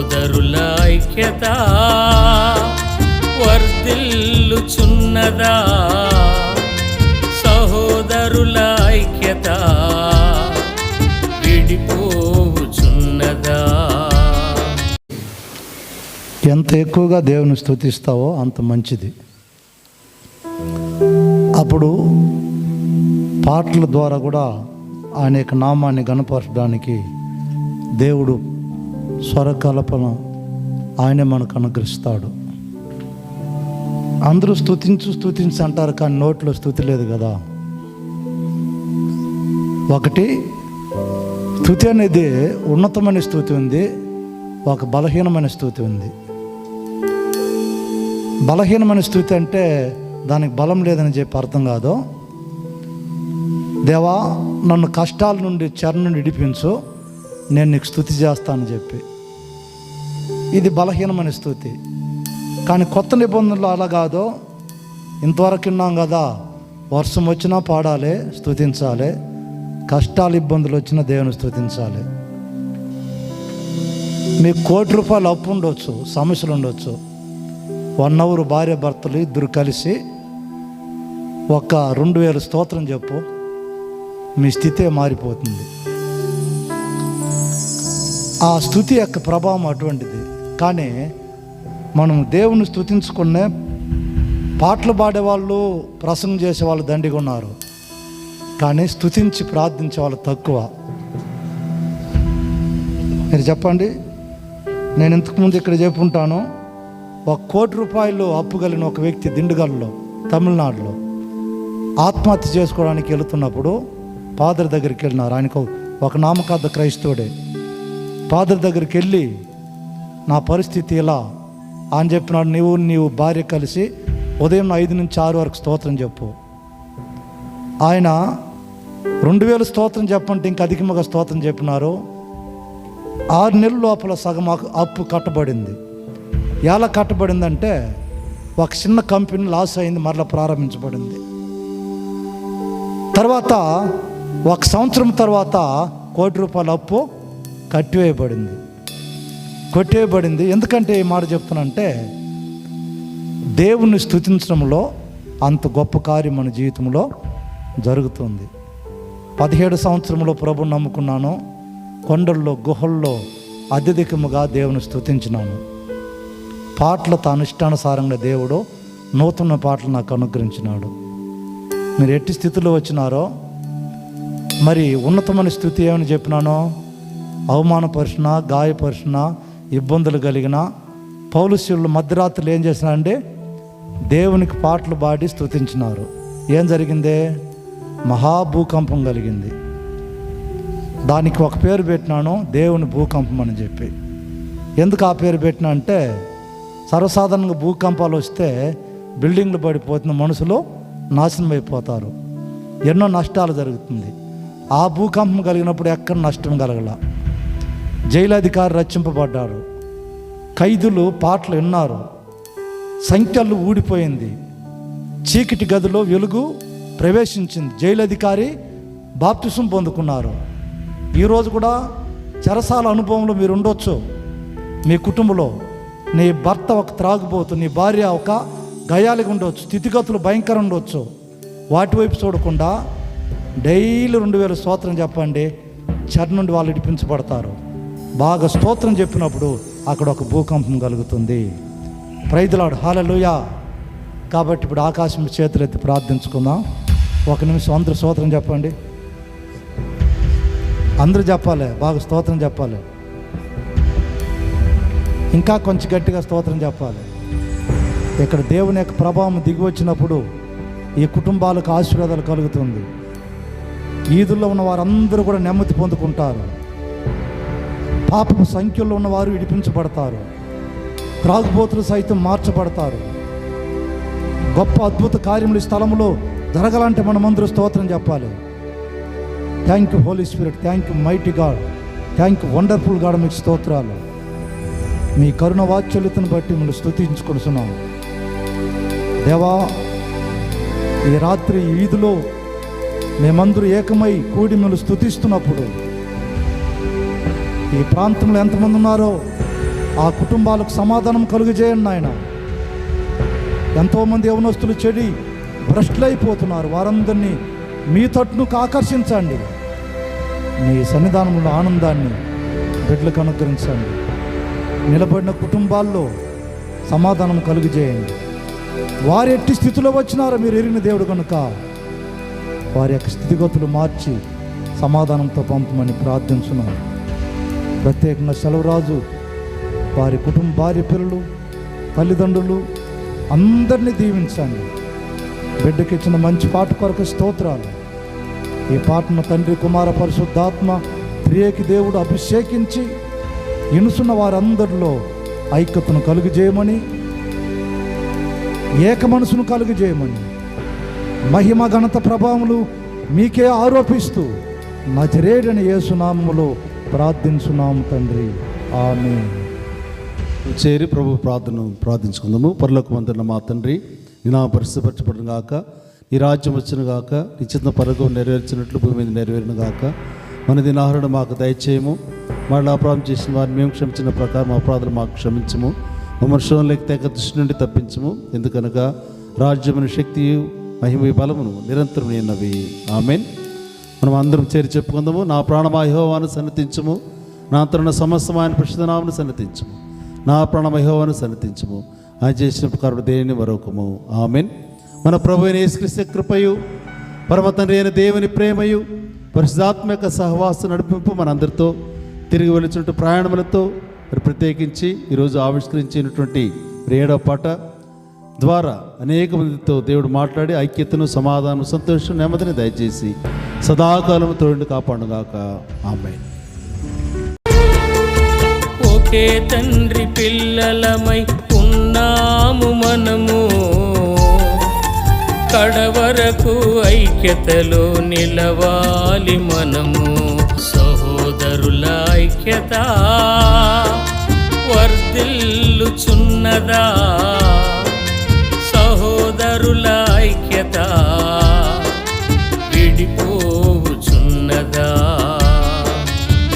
సహోదరుల ఐక్యత వర్ధిల్లుచున్నదా? సహోదరుల ఐక్యత విడిపోవుచున్నదా? ఎంత ఎక్కువగా దేవుని స్తుతిస్తావో అంత మంచిది. అప్పుడు పాటల ద్వారా కూడా ఆయన యొక్క నామాన్ని గణపరచడానికి దేవుడు స్వరకల్పన ఆయనే మనకు అనుగ్రహిస్తాడు. అందరూ స్థుతించు స్థుతించు అంటారు కానీ నోట్లో స్థుతి లేదు కదా. ఒకటి స్థుతి అనేది ఉన్నతమైన స్థుతి ఉంది ఒక బలహీనమైన స్థుతి ఉంది. బలహీనమైన స్థుతి అంటే దానికి బలం లేదని చెప్పి అర్థం కాదు. దేవా నన్ను కష్టాల నుండి చెర నుండి విడిపించు నేను నీకు స్థుతి చేస్తానని చెప్పి. ఇది బలహీనమైన స్థుతి. కానీ కొత్త నిబంధనలు అలా కాదో. ఇంతవరకు విన్నాం కదా వర్షం వచ్చినా పాడాలి స్థుతించాలి కష్టాలు ఇబ్బందులు వచ్చినా దేవుని స్థుతించాలి మీకు కోటి రూపాయలు అప్పు ఉండొచ్చు సమస్యలు ఉండొచ్చు. వన్ అవర్ భార్య భర్తలు ఇద్దరు కలిసి ఒక రెండు వేల స్తోత్రం చెప్పు. మీ స్థితే మారిపోతుంది. ఆ స్థుతి యొక్క ప్రభావం అటువంటిది. కానీ మనం దేవుని స్థుతించుకునే పాటలు పాడేవాళ్ళు ప్రసంగం చేసే వాళ్ళు దండిగా ఉన్నారు. కానీ స్థుతించి ప్రార్థించే వాళ్ళు తక్కువ. మీరు చెప్పండి? నేను ఇంతకుముందు ఇక్కడ చెప్పుంటాను. ఒక కోటి రూపాయలు అప్పు కలిగిన ఒక వ్యక్తి దిండుగల్లో తమిళనాడులో ఆత్మహత్య చేసుకోవడానికి వెళుతున్నప్పుడు ఫాదర్ దగ్గరికి వెళ్ళినారు. ఆయనకు ఒక నామకార్థ క్రైస్తవుడే. ఫాదర్ దగ్గరికి వెళ్ళి నా పరిస్థితి ఇలా అని చెప్పినాడు. నీవు నీవు భార్య కలిసి ఉదయం ఐదు నుంచి ఆరు వరకు స్తోత్రం చెప్పు. ఆయన రెండు వేల స్తోత్రం చెప్పంటే ఇంకా అధికముగా స్తోత్రం చెప్పినారు. ఆరు నెలల లోపల సగం అప్పు- అప్పు కట్టబడింది. ఎలా కట్టబడిందంటే ఒక చిన్న కంపెనీ లాస్ అయింది మరలా ప్రారంభించబడింది. తర్వాత ఒక సంవత్సరం తర్వాత కోటి రూపాయల అప్పు కట్టివేయబడింది. కొట్టేయబడింది. ఎందుకంటే ఈ మాట చెప్తున్నంటే దేవుణ్ణి స్థుతించడంలో అంత గొప్ప కార్యం మన జీవితంలో జరుగుతుంది. పదిహేడు సంవత్సరంలో ప్రభుని నమ్ముకున్నాను. కొండల్లో గుహల్లో అత్యధికముగా దేవుని స్థుతించినాను పాటల అనుష్ఠానుసారంగా దేవుడు నూతన పాటలు నాకు అనుగ్రహించినాడు. మీరు ఎట్టి స్థితిలో వచ్చినారో మరి ఉన్నతమైన స్థుతి ఏమని చెప్పినానో? అవమానపరిచిన గాయపరిచిన ఇబ్బందులు కలిగిన పౌలుశీలు మధ్యరాత్రులు ఏం చేసినారంటే దేవునికి పాటలు పాడి స్థుతించినారు ఏం జరిగిందే? మహాభూకంపం కలిగింది. దానికి ఒక పేరు పెట్టినాను దేవుని భూకంపం అని చెప్పి. ఎందుకు ఆ పేరు పెట్టినా అంటే సర్వసాధారణంగా భూకంపాలు వస్తే బిల్డింగ్లు పడిపోతున్న మనుషులు నాశనం అయిపోతారు. ఎన్నో నష్టాలు జరుగుతుంది. ఆ భూకంపం కలిగినప్పుడు ఎక్కడ నష్టం కలగల? జైలు అధికారి రక్షింపబడ్డారు ఖైదులు పాటలు విన్నారు. సంఖ్యలు ఊడిపోయింది. చీకటి గదిలో వెలుగు ప్రవేశించింది. జైలు అధికారి బాప్తిసం పొందుకున్నారు. ఈరోజు కూడా చెరసాల అనుభవంలో మీరు ఉండొచ్చు. మీ కుటుంబంలో నీ భర్త ఒక త్రాగుబోతు నీ భార్య ఒక గయాలిగా ఉండవచ్చు స్థితిగతులు భయంకరం ఉండవచ్చు వాటి వైపు చూడకుండా డైలీ రెండు వేల స్తోత్రం చెప్పండి. చెర నుండి వాళ్ళు ఇడిపించబడతారు. బాగా స్తోత్రం చెప్పినప్పుడు అక్కడ ఒక భూకంపం కలుగుతుంది. ప్రైదులాడు హాలలుయా కాబట్టి ఇప్పుడు ఆకాశం చేతులెత్తి ప్రార్థించుకుందాం. ఒక నిమిషం అందరూ స్తోత్రం చెప్పండి. అందరూ చెప్పాలి. బాగా స్తోత్రం చెప్పాలి. ఇంకా కొంచెం గట్టిగా స్తోత్రం చెప్పాలి. ఇక్కడ దేవుని యొక్క ప్రభావం దిగి వచ్చినప్పుడు ఈ కుటుంబాలకు ఆశీర్వాదాలు కలుగుతుంది. ఈదుల్లో ఉన్న వారందరూ కూడా నెమ్మది పొందుకుంటారు. పాపపు సంఖ్యలో ఉన్నవారు విడిపించబడతారు. త్రాగుబోతులు సైతం మార్చబడతారు. గొప్ప అద్భుత కార్యములు ఈ స్థలంలో జరగాలంటే మనం స్తోత్రం చెప్పాలి. Thank you holy spirit thank you mighty God thank you wonderful God మీకు స్తోత్రాలు. మీ కరుణ వాత్సల్యతను బట్టి మిమ్మల్ని స్థుతించుకుంటున్నాము దేవా ఈ రాత్రి ఈ వీధిలో మేమందరూ ఏకమై కూడి మిమ్మల్ని స్థుతిస్తున్నప్పుడు ఈ ప్రాంతంలో ఎంతమంది ఉన్నారో ఆ కుటుంబాలకు సమాధానం కలుగజేయండి నాయన. ఎంతోమంది యవనస్తులు చెడి భ్రష్టులైపోతున్నారు. వారందరినీ మీ తట్టును ఆకర్షించండి. మీ సన్నిధానంలో ఆనందాన్ని బిడ్డలకు అనుగ్రహించండి. నిలబడిన కుటుంబాల్లో సమాధానం కలుగజేయండి. వారు ఎట్టి స్థితిలో వచ్చినారో మీరు ఎరిగిన దేవుడు కనుక వారి యొక్క స్థితిగతులు మార్చి సమాధానంతో పంపమని ప్రార్థించున్నాను ప్రత్యేకంగా సెలవురాజు వారి కుటుంబ భార్య పిల్లలు తల్లిదండ్రులు అందరినీ దీవించండి. బిడ్డకి ఇచ్చిన మంచి పాట కొరకు స్తోత్రాలు. ఈ పాటను తండ్రి కుమార పరిశుద్ధాత్మ త్రియేకి దేవుడు అభిషేకించి ఇనుసున్న వారందరిలో ఐక్యతను కలుగజేయమని ఏక మనసును కలుగజేయమని మహిమ ఘనత ప్రభావములు మీకే ఆరోపిస్తూ నజరేడని యేసునామములో ప్రార్థించున్నాము తండ్రి. ఆమె చేరి ప్రభు ప్రార్థన ప్రార్థించుకుందాము. పరలోక వందన మా తండ్రి నీ నా పరిశుభ్రపరచబడిన గాక. నీ రాజ్యం వచ్చిన గాక నీ చిన్న పరగం నెరవేర్చినట్లు భూమి మీద నెరవేరిన గాక. మన దినాహరణ మాకు దయచేయము. మళ్ళీ అపరాధం చేసిన వారిని మేము క్షమించిన ప్రకారం మా అపరాధులు మాకు క్షమించము. విమర్శనం లేకపోతే తెగ దృష్టి నుండి తప్పించము. ఎందుకనగా రాజ్యమైన శక్తియు మహిమ బలమును నిరంతరం నిన్నవి. ఆమెన్. మనం అందరం చేరి చెప్పుకుందాము. నా ప్రాణమహోవాను సన్నతించము. నా అంతరున్న సమస్తమైన పరిశుధనామను సన్నతించము. నా ప్రాణమహోవాను సన్నతించము. ఆయన చేసిన ప్రకారం దేనిని మరొకము? ఆమెన్. మన ప్రభు అయిన యేసుక్రీస్తు కృపయు పరమతండ్రి అయిన దేవుని ప్రేమయు పరిశుధాత్మక సహవాస నడిపింపు మనందరితో తిరిగి వెళ్ళినటువంటి ప్రయాణములతో ప్రత్యేకించి ఈరోజు ఆవిష్కరించినటువంటి రేడో ఏడవ పాట ద్వారా అనేక మందితో దేవుడు మాట్లాడి ఐక్యతను సమాధానం సంతోషం నెమ్మదిని దయచేసి సదాకాలం తోడు కాపాడుగాక ఆమె ఒకే తండ్రి పిల్లలమై ఉన్నాము మనము. కడవరకు ఐక్యతలో నిలవాలి మనము. సహోదరుల ఐక్యత వర్ధిల్లుచున్నదా?